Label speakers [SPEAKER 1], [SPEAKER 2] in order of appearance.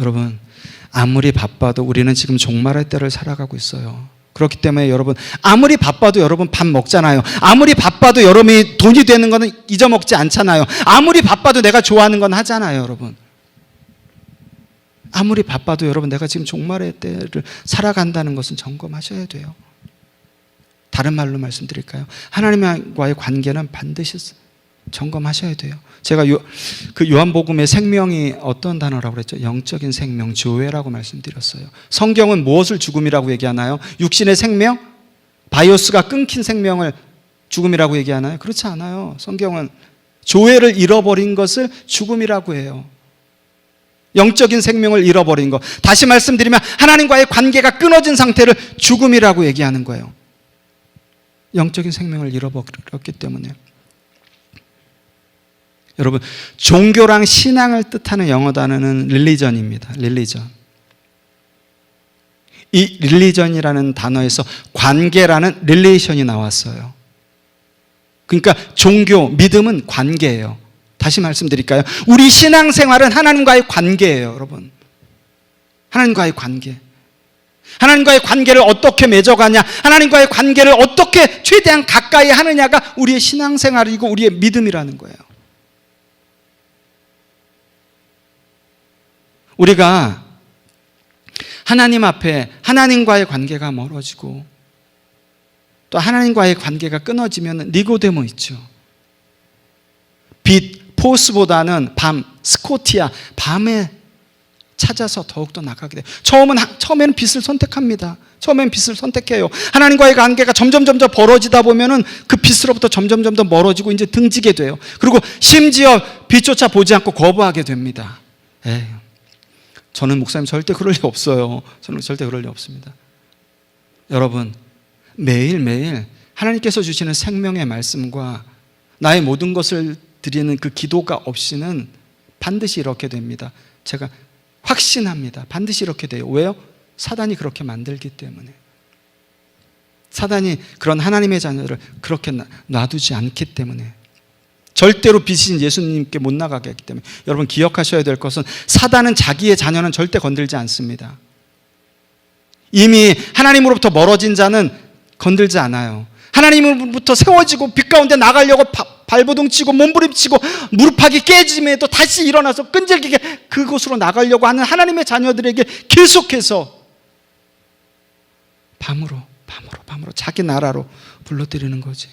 [SPEAKER 1] 여러분, 아무리 바빠도 우리는 지금 종말의 때를 살아가고 있어요. 그렇기 때문에 여러분, 아무리 바빠도 여러분 밥 먹잖아요. 아무리 바빠도 여러분이 돈이 되는 거는 잊어먹지 않잖아요. 아무리 바빠도 내가 좋아하는 건 하잖아요, 여러분. 아무리 바빠도 여러분 내가 지금 종말의 때를 살아간다는 것은 점검하셔야 돼요. 다른 말로 말씀드릴까요? 하나님과의 관계는 반드시 점검하셔야 돼요. 제가 요, 그 요한복음의 생명이 어떤 단어라고 그랬죠? 영적인 생명, 조회라고 말씀드렸어요. 성경은 무엇을 죽음이라고 얘기하나요? 육신의 생명? 바이오스가 끊긴 생명을 죽음이라고 얘기하나요? 그렇지 않아요. 성경은 조회를 잃어버린 것을 죽음이라고 해요. 영적인 생명을 잃어버린 것. 다시 말씀드리면 하나님과의 관계가 끊어진 상태를 죽음이라고 얘기하는 거예요. 영적인 생명을 잃어버렸기 때문에. 여러분, 종교랑 신앙을 뜻하는 영어 단어는 릴리전입니다. 릴리전. 이 릴리전이라는 단어에서 관계라는 릴레이션이 나왔어요. 그러니까 종교, 믿음은 관계예요. 다시 말씀드릴까요? 우리 신앙생활은 하나님과의 관계예요, 여러분. 하나님과의 관계. 하나님과의 관계를 어떻게 맺어가냐, 하나님과의 관계를 어떻게 최대한 가까이 하느냐가 우리의 신앙생활이고 우리의 믿음이라는 거예요. 우리가 하나님 앞에 하나님과의 관계가 멀어지고 또 하나님과의 관계가 끊어지면 니고데모 있죠. 빛, 포스보다는 밤, 스코티아, 밤에 찾아서 더욱더 나가게 돼요. 처음은, 처음에는 빛을 선택합니다. 처음엔 빛을 선택해요. 하나님과의 관계가 점점 점점 벌어지다 보면은 그 빛으로부터 점점 점점 멀어지고 이제 등지게 돼요. 그리고 심지어 빛조차 보지 않고 거부하게 됩니다. 에이, 저는 목사님 절대 그럴 리 없어요. 저는 절대 그럴 리 없습니다. 여러분, 매일매일 하나님께서 주시는 생명의 말씀과 나의 모든 것을 드리는 그 기도가 없이는 반드시 이렇게 됩니다. 제가 확신합니다. 반드시 이렇게 돼요. 왜요? 사단이 그렇게 만들기 때문에. 사단이 그런 하나님의 자녀를 그렇게 놔두지 않기 때문에. 절대로 빛인 예수님께 못 나가게 했기 때문에. 여러분 기억하셔야 될 것은 사단은 자기의 자녀는 절대 건들지 않습니다. 이미 하나님으로부터 멀어진 자는 건들지 않아요. 하나님으로부터 세워지고 빛 가운데 나가려고 발버둥 치고 몸부림치고 무릎팍이 깨짐에도 다시 일어나서 끈질기게 그곳으로 나가려고 하는 하나님의 자녀들에게 계속해서 밤으로 밤으로 밤으로 자기 나라로 불러들이는 거지.